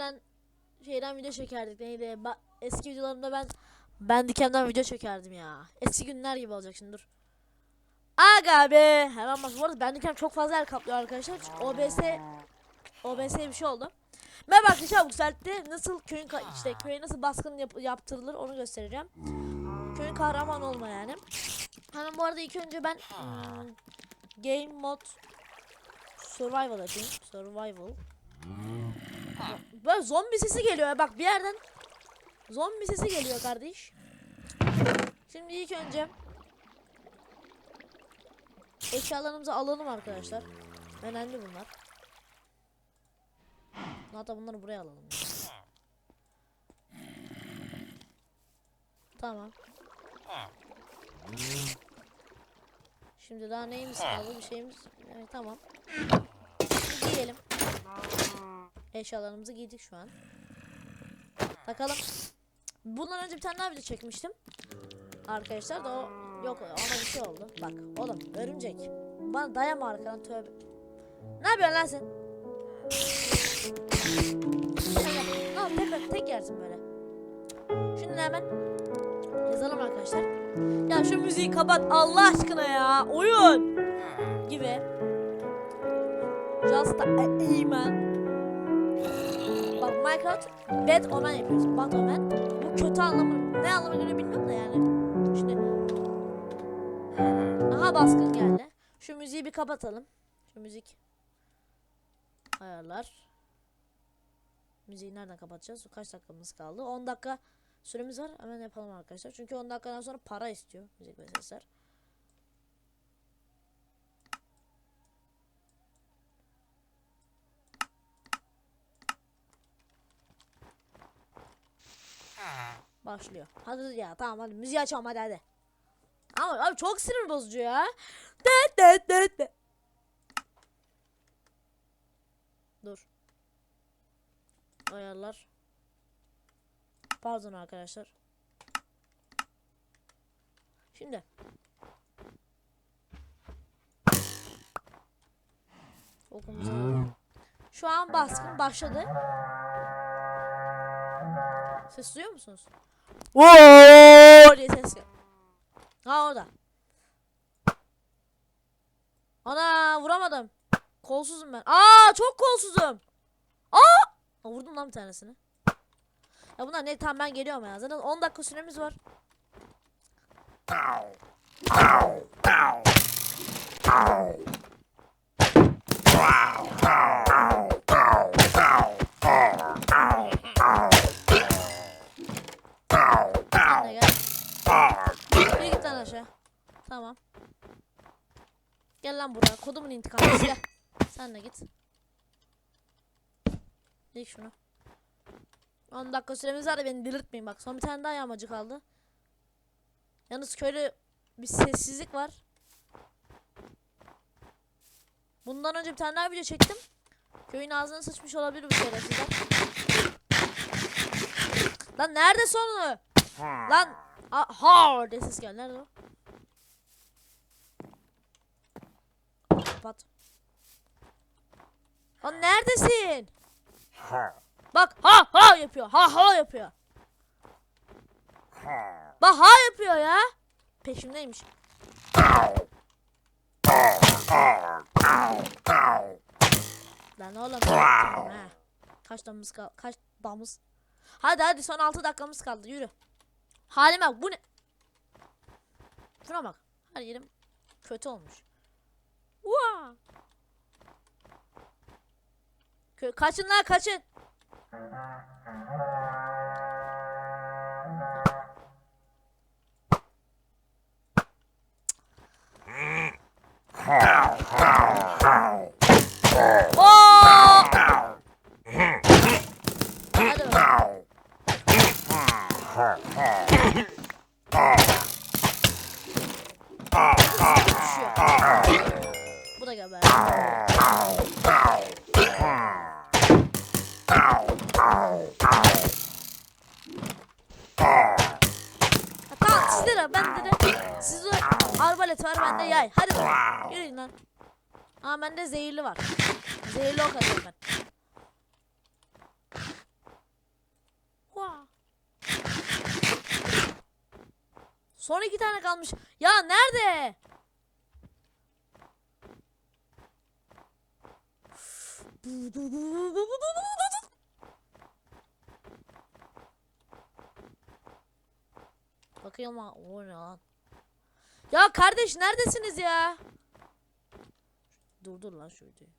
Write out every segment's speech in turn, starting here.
eskiden şeyden video çekerdik neydi? Ba- eski videolarımda ben ben dikenden video çekerdim ya. Eski günler gibi olacak şimdi dur. Aga be. Hemen bak bu arada ben diken çok fazla yer kaplıyor arkadaşlar. Çünkü OBS OBS bir şey oldu. Merhaba arkadaşlar bu yükseltti. Nasıl köyün işte köye nasıl baskın yap- yaptırılır onu göstereceğim. Köyün kahraman olma yani. Hani bu arada ilk önce ben game mod survival yapayım. Survival. Böyle zombi sesi geliyor. Bak bir yerden zombi sesi geliyor kardeş. Şimdi ilk önce eşyalarımızı alalım arkadaşlar. Önemli bunlar. Hatta bunları buraya alalım. Tamam. Şimdi daha neyimiz kaldı? Bir şeyimiz. Evet, tamam. Şimdi giyelim. Eşyalarımızı giydik şu an. Takalım. Bundan önce bir tane daha video çekmiştim. Arkadaşlar da o yok ona bir şey oldu. Bak oğlum örümcek. Bana dayama arkadan tövbe. Ne yapıyorsun lan sen? Ne tek, tek yersin böyle. Şimdi hemen yazalım arkadaşlar. Ya şu müziği kapat Allah aşkına ya. Oyun gibi. Just a Amen. Minecraft Bad Omen yapıyoruz. Bad Omen. Bu kötü anlamı. Ne anlamı geliyor bilmiyorum da yani. Şimdi. Aha baskın geldi. Şu müziği bir kapatalım. Şu müzik. Ayarlar. Müziği nereden kapatacağız? Kaç dakikamız kaldı? 10 dakika süremiz var. Hemen yapalım arkadaşlar. Çünkü 10 dakikadan sonra para istiyor müzik ve sesler. Başlıyor. Hadi ya tamam hadi müziği açalım hadi hadi. Ama abi çok sinir bozucu ya. De de de de. Dur. Ayarlar. Pardon arkadaşlar. Şimdi. Şu an baskın başladı. Ses duyuyor musunuz? Woo diye ses gel. Ha orada. Ana vuramadım. Kolsuzum ben. Aa çok kolsuzum. Aa! Aa, Vurdum lan bir tanesini. Ya bunlar ne tamam ben geliyorum ya. Zaten 10 dakika süremiz var. Git. Dik şunu. 10 dakika süremiz var da beni delirtmeyin bak. Son bir tane daha yağmacı kaldı. Yalnız köyde bir sessizlik var. Bundan önce bir tane daha video çektim. Köyün ağzına sıçmış olabilir bu şerefsizler. Lan nerede sonu? Lan ha diye ses geldi. Nerede o? Kapat. Lan neredesin? Bak ha ha yapıyor. Ha ha yapıyor. Bak ha yapıyor ya. Peşimdeymiş. Lan oğlum. ha. Kaç damız kaldı? Kaç damız? Hadi hadi son 6 dakikamız kaldı. Yürü. Halime bak bu ne? Şuna bak. Her yerim kötü olmuş. Vaa. Kaçın lan kaçın. Hadi gel. Hadi bakalım. Yürüyün lan. Aa bende zehirli var. Zehirli ok atıyorum ben. Son iki tane kalmış. Ya nerede? Bakıyorum ha. O ne lan? Ya kardeş neredesiniz ya? Dur dur lan şu videoyu.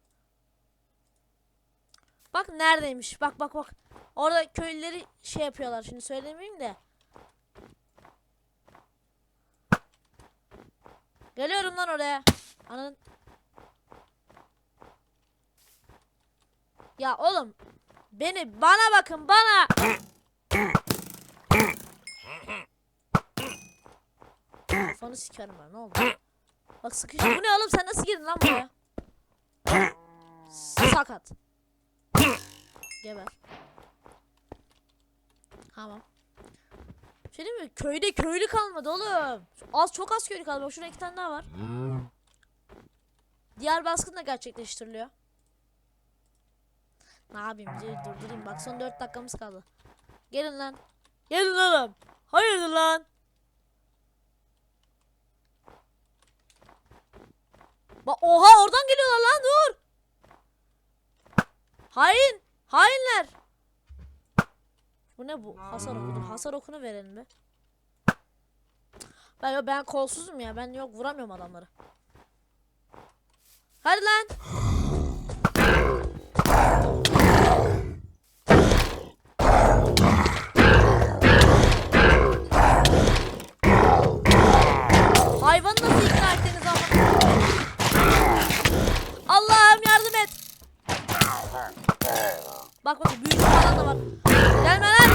Bak neredeymiş. Bak bak bak. Orada köylüleri şey yapıyorlar. Şimdi söylemeyeyim de. Geliyorum lan oraya. Ananın. Ya oğlum. Beni bana bakın bana. Kafanı sikerim ben ne oldu? Bak sıkıştı. Bu ne oğlum sen nasıl girdin lan buraya? Sakat. Geber. Tamam. Şey değil mi? Köyde köylü kalmadı oğlum. Az çok az köylü kaldı. Bak şurada iki tane daha var. Diğer baskın da gerçekleştiriliyor. Ne yapayım? Videoyu durdurayım. Bak son 4 dakikamız kaldı. Gelin lan. Gelin oğlum. Hayırdır lan? Bak oha oradan geliyorlar lan dur. Hain. Hainler. Bu ne bu? Hasar oku. Dur, hasar okunu verelim be. Ben ben kolsuzum ya. Ben yok vuramıyorum adamları. Hadi lan. Hayvanı nasıl Bak bak büyük falan da var. Gelme lan.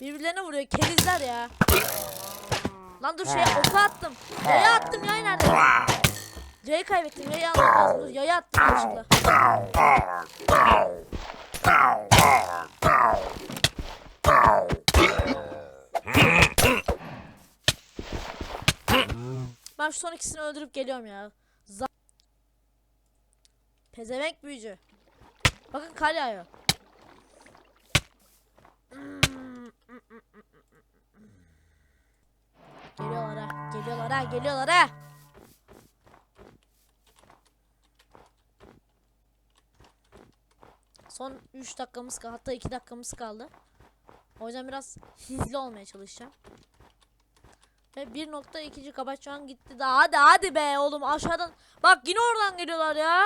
Birbirlerine vuruyor kerizler ya. Lan dur şey oku attım. Yaya attım yay nerede? Yayı kaybettim yayı lazım. Dur yayı attım yanlışlıkla. Ben şu son ikisini öldürüp geliyorum ya. Za Pezevenk büyücü. Bakın kar yağıyor. Geliyorlar ha. Geliyorlar ha. Geliyorlar ha. Son 3 dakikamız kaldı. Hatta 2 dakikamız kaldı. O yüzden biraz hızlı olmaya çalışacağım. Ve 1.2 GB şu an gitti daha. Hadi hadi be oğlum aşağıdan. Bak yine oradan geliyorlar ya.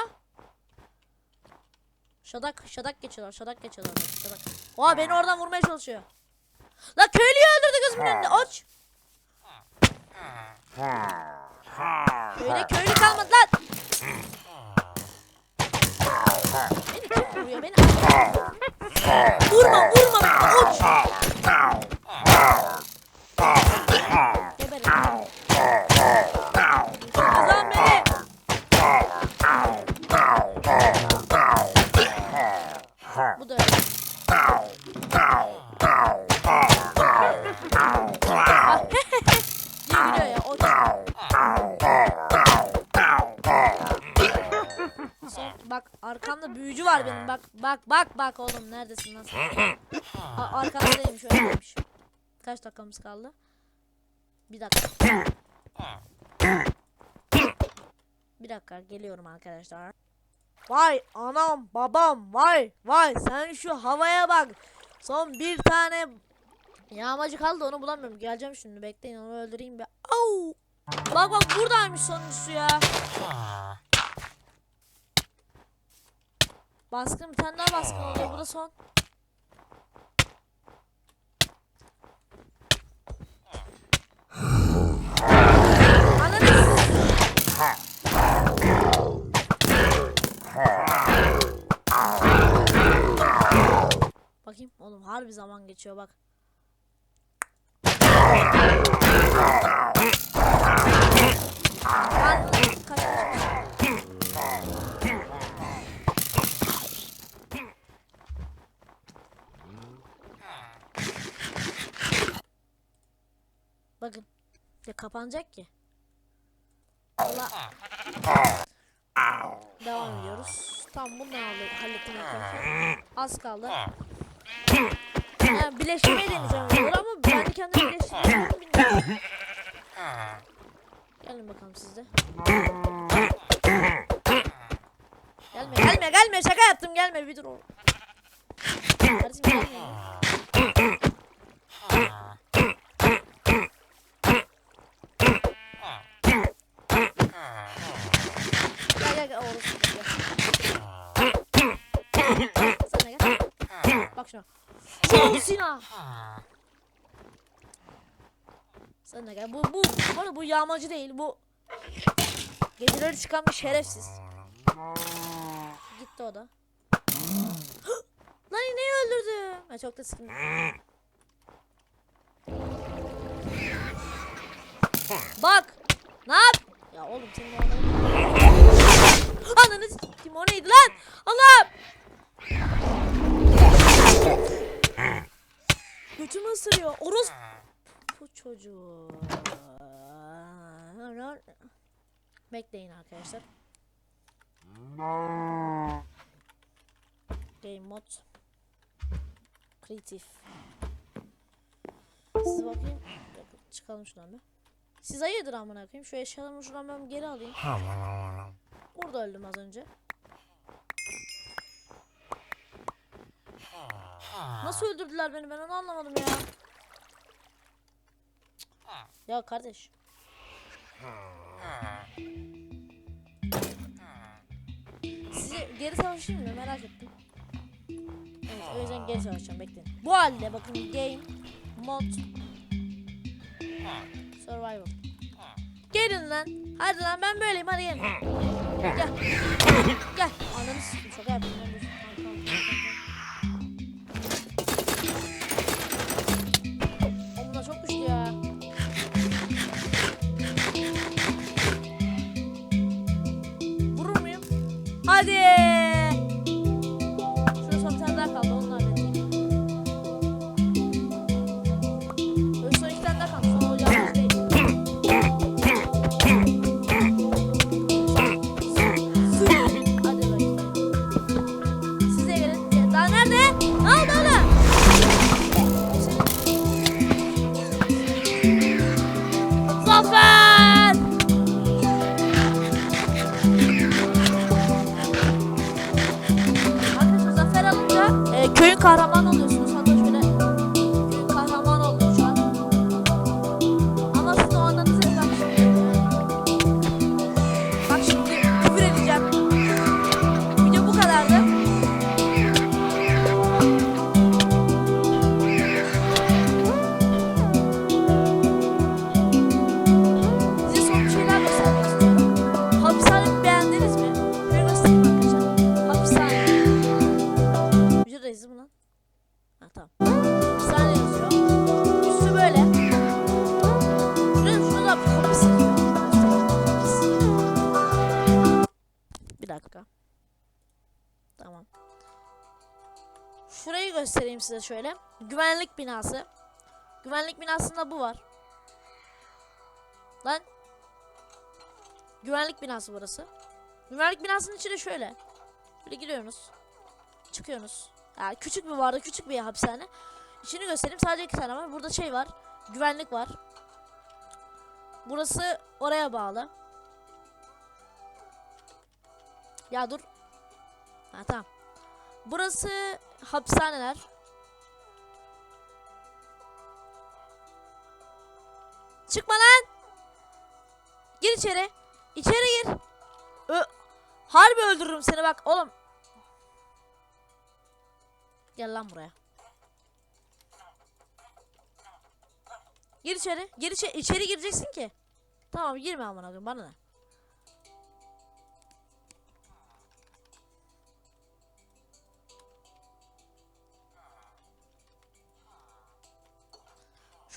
Şadak şadak geçiyorlar. Şadak geçiyorlar. Şadak. Oha beni oradan vurmaya çalışıyor. La köylüyü öldürdü gözümün önünde. Aç. Köyde köylü kalmadı lan. Beni kim vuruyor? Beni Vurma vurma. Aç. Neredesin lan? A- Arkamdaymış öyleymiş. Kaç dakikamız kaldı? Bir dakika. Bir dakika geliyorum arkadaşlar. Vay anam babam vay vay sen şu havaya bak. Son bir tane yağmacı kaldı onu bulamıyorum. Geleceğim şimdi bekleyin onu öldüreyim bir. Au! Bak bak buradaymış sonuncusu ya. Baskın bir tane daha baskın oluyor. Bu da son. Bakayım oğlum harbi zaman geçiyor bak. Ya kapanacak ki. Allah. Devam ediyoruz. Tamam bunu da halle- hallettim arkadaşlar. Az kaldı. Yani birleştirmeyi deneyeceğim olur ama ben de kendim birleştirmeyi bilmiyorum. Gelin bakalım siz de. Gelme gelme gelme şaka yaptım gelme bir dur oğlum. Kardeşim gelme. ya. Gel gel gel oğlum. Gel. Sen de gel. Bak şuna. Sol Sina. Sen de gel. Bu bu arada bu yağmacı değil bu. Geceleri çıkan bir şerefsiz. Gitti o da. Lan ineği öldürdü. Ben çok da sıkıldım. Bak. Ne yap? Ya oğlum senin o Ananı s**tim o neydi lan? Allah'ım. Isırıyor. Oros bu çocuğu. Bekleyin arkadaşlar. Game mod. Kreatif. Siz bakayım. Çıkalım şuradan bir. Siz hayırdır amına koyayım. Şu eşyalarımı şuradan ben geri alayım. Burada öldüm az önce. Nasıl öldürdüler beni ben onu anlamadım ya. Ya kardeş. Size geri savaşayım mı merak ettim. Evet o yüzden geri savaşacağım bekleyin. Bu halde bakın game mod survival. Gelin lan. Hadi lan ben böyleyim hadi gelin. Gel. Gel. Ananı sikeyim şaka yaptım. Şurayı göstereyim size şöyle. Güvenlik binası. Güvenlik binasında bu var. Lan. Güvenlik binası burası. Güvenlik binasının içine şöyle. Böyle giriyorsunuz. Çıkıyorsunuz. Yani küçük bir vardı, küçük bir hapishane. İçini göstereyim. Sadece iki tane var. Burada şey var. Güvenlik var. Burası oraya bağlı. Ya dur. Ha tamam. Burası hapishaneler. Çıkma lan. Gir içeri. İçeri gir. Ö Harbi öldürürüm seni bak oğlum. Gel lan buraya. Gir içeri. Gir içeri. İçeri gireceksin ki. Tamam girme amına koyayım bana ne?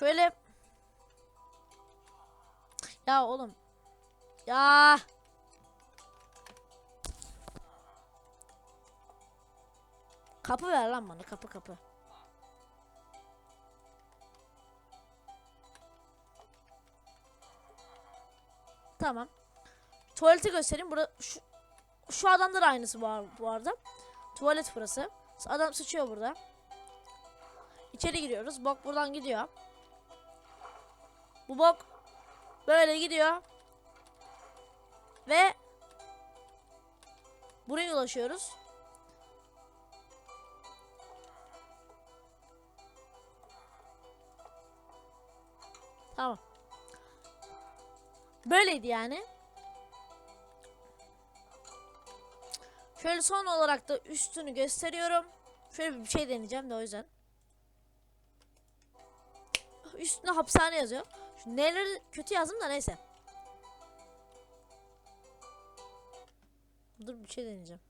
Şöyle Ya oğlum. Ya. Kapı ver lan bana kapı kapı. Tamam. Tuvaleti göstereyim. Burada şu, şu adamda da aynısı var bu arada. Tuvalet burası. Adam sıçıyor burada. İçeri giriyoruz. Bok buradan gidiyor. Bu bok böyle gidiyor. Ve buraya ulaşıyoruz. Tamam. Böyleydi yani. Şöyle son olarak da üstünü gösteriyorum. Şöyle bir şey deneyeceğim de o yüzden. Üstüne hapishane yazıyor. Şu neleri kötü yazdım da neyse. Dur bir şey deneyeceğim.